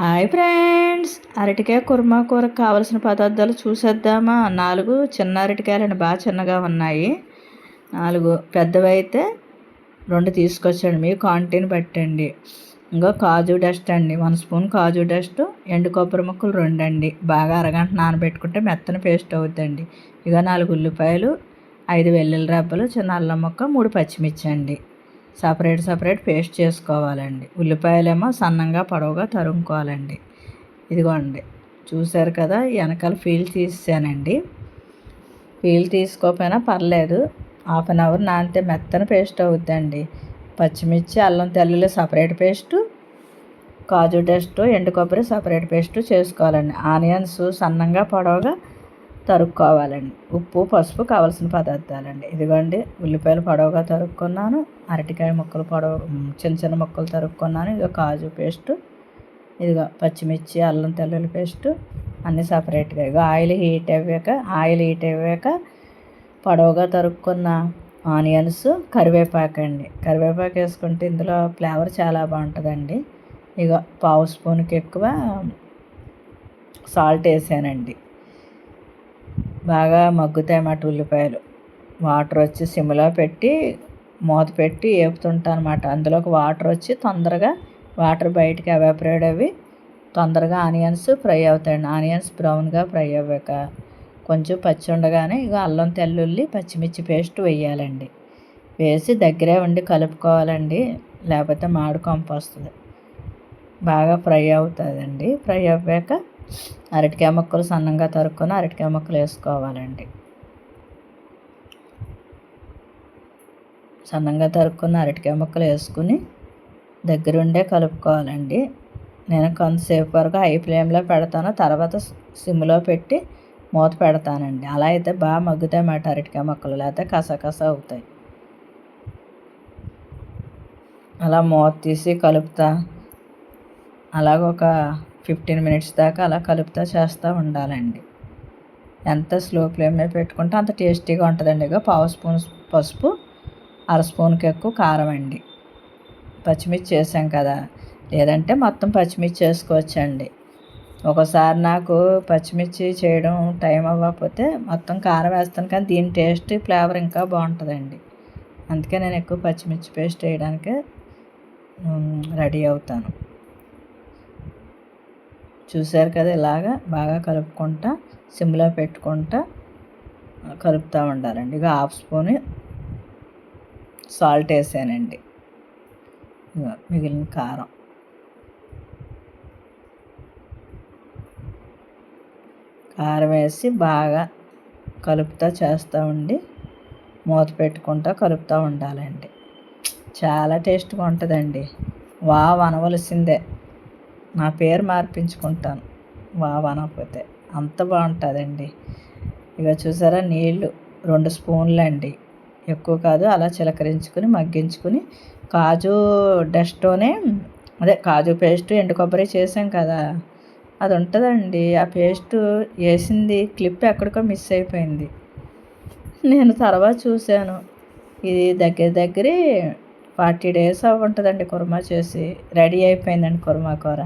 Hi friends. అరటికాయ కుర్మా కూరకు కావలసిన పదార్థాలు చూసేద్దామా? నాలుగు చిన్న అరటికాయలు బాగా చిన్నగా ఉన్నాయి. నాలుగు పెద్దవి అయితే రెండు తీసుకొచ్చండి మీ క్వాంటిటీని పెట్టండి ఇంకా కాజు డస్ట్ అండి వన్ స్పూన్ కాజు డస్ట్ ఎండు కొబ్బరి ముక్కలు రెండు అండి బాగా అరగంట నానబెట్టుకుంటే మెత్తన పేస్ట్ అవుతుందండి ఇక నాలుగు ఉల్లిపాయలు ఐదు వెల్లుల్లి రెబ్బలు చిన్న అల్లం ముక్క మూడు పచ్చిమిర్చి అండి సపరేట్ సపరేట్ పేస్ట్ చేసుకోవాలండి. ఉల్లిపాయలేమో సన్నంగా పొడవుగా తరుముకోవాలండి. ఇదిగోండి. చూశారు కదా వెనకాల ఫీల్ తీసానండి ఫీల్ తీసుకోకపోయినా పర్లేదు. హాఫ్ అన్ అవర్ నానితే మెత్తన పేస్ట్ అవుద్దండి. పచ్చిమిర్చి అల్లం తెల్లుల్లి సపరేట్ పేస్టు కాజు డస్ట్ ఎండు కొబ్బరి సపరేట్ పేస్ట్ చేసుకోవాలండి. ఆనియన్స్ సన్నంగా పొడవుగా తరుక్కోవాలండి. ఉప్పు పసుపు కావాల్సిన పదార్థాలండి. ఇదిగోండి ఉల్లిపాయలు పొడవుగా తరుక్కున్నాను. అరటికాయ ముక్కలు పొడవు చిన్న చిన్న ముక్కలు తరుక్కున్నాను. ఇదిగో కాజు పేస్టు ఇదిగో పచ్చిమిర్చి అల్లం తెల్లుల్లి పేస్టు అన్నీ సపరేట్గా. ఇక ఆయిల్ హీట్ అయ్యాక ఆయిల్ హీట్ అయ్యాక పొడవుగా తరుక్కున్న ఆనియన్స్ కరివేపాకు అండి కరివేపాకు వేసుకుంటే ఇందులో ఫ్లేవర్ చాలా బాగుంటుందండి. ఇక పావు స్పూన్కి ఎక్కువ సాల్ట్ వేసానండి. బాగా మగ్గుతాయి అన్నమాట ఉల్లిపాయలు. వాటర్ వచ్చి సిమ్లో పెట్టి మూత పెట్టి వేపుతుంటాను అనమాట అందులోకి వాటర్ వచ్చి తొందరగా వాటర్ బయటికి ఎవాపరేట్ అవి తొందరగా ఆనియన్స్ ఫ్రై అవుతాయండి ఆనియన్స్ బ్రౌన్గా ఫ్రై అవ్వాక కొంచెం పచ్చి ఉండగానే ఇక అల్లం తెల్లుల్లి పచ్చిమిర్చి పేస్ట్ వేయాలండి. వేసి దగ్గరే ఉండి కలుపుకోవాలండి. లేకపోతే మాడు కంపు వస్తుంది బాగా ఫ్రై అవుతుందండి. ఫ్రై అవ్వాక అరటికాయ ముక్కలు సన్నంగా తరుక్కొని అరటికాయ ముక్కలు వేసుకోవాలండి. సన్నంగా తరుక్కున్న అరటికాయ ముక్కలు వేసుకుని దగ్గరుండే కలుపుకోవాలండి. నేను కొంతసేపు వరకు హై ఫ్లేమ్లో పెడతాను. తర్వాత సిమ్లో పెట్టి మూత పెడతానండి. అలా అయితే బాగా మగ్గుతాయి మాట అరటికాయ ముక్కలు. లేకపోతే కసకస అవుతాయి. అలా మూత తీసి కలుపుతా. అలాగొక ఫిఫ్టీన్ మినిట్స్ దాకా అలా కలుపుతూ చేస్తూ ఉండాలండి. ఎంత స్లో ఫ్లేమ్ మీద పెట్టుకుంటే అంత టేస్టీగా ఉంటుందండి. ఇక పావు స్పూన్ పసుపు అర స్పూన్కి ఎక్కువ కారం అండి. పచ్చిమిర్చి చేసాం కదా. లేదంటే మొత్తం పచ్చిమిర్చి చేసుకోవచ్చండి ఒకసారి నాకు పచ్చిమిర్చి చేయడం టైం అవ్వకపోతే మొత్తం కారం వేస్తాను కానీ దీని టేస్ట్ ఫ్లేవర్ ఇంకా బాగుంటుందండి. అందుకే నేను ఎక్కువ పచ్చిమిర్చి పేస్ట్ వేయడానికి రెడీ అవుతాను. చూశారు కదా ఇలాగా? బాగా కలుపుకుంటా సిమ్లో పెట్టుకుంటా కలుపుతూ ఉండాలండి. ఇక హాఫ్ స్పూన్ సాల్ట్ వేసానండి. మిగిలిన కారం. కారం వేసి బాగా కలుపుతూ చేస్తూ ఉండి మూత పెట్టుకుంటూ కలుపుతూ ఉండాలండి. చాలా టేస్ట్గా ఉంటుందండి. వావ్ అనవలసిందే. నా పేరు మార్పించుకుంటాను. వావ్ అనకపోతే అంత బాగుంటుందండి. ఇక చూసారా నీళ్ళు? రెండు స్పూన్లు అండి ఎక్కువ కాదు అలా చిలకరించుకుని మగ్గించుకుని కాజు డస్ట్తోనే అదే కాజు పేస్ట్ ఎండు కొబ్బరి చేసాం కదా. అది ఉంటుందండి ఆ పేస్ట్ వేసింది క్లిప్ ఎక్కడికో మిస్ అయిపోయింది. నేను తర్వాత చూశాను. ఇది దగ్గర దగ్గర ఫార్టీ డేస్ అవి ఉంటుందండి కుర్మా చేసి. రెడీ అయిపోయిందండి కుర్మా కూర.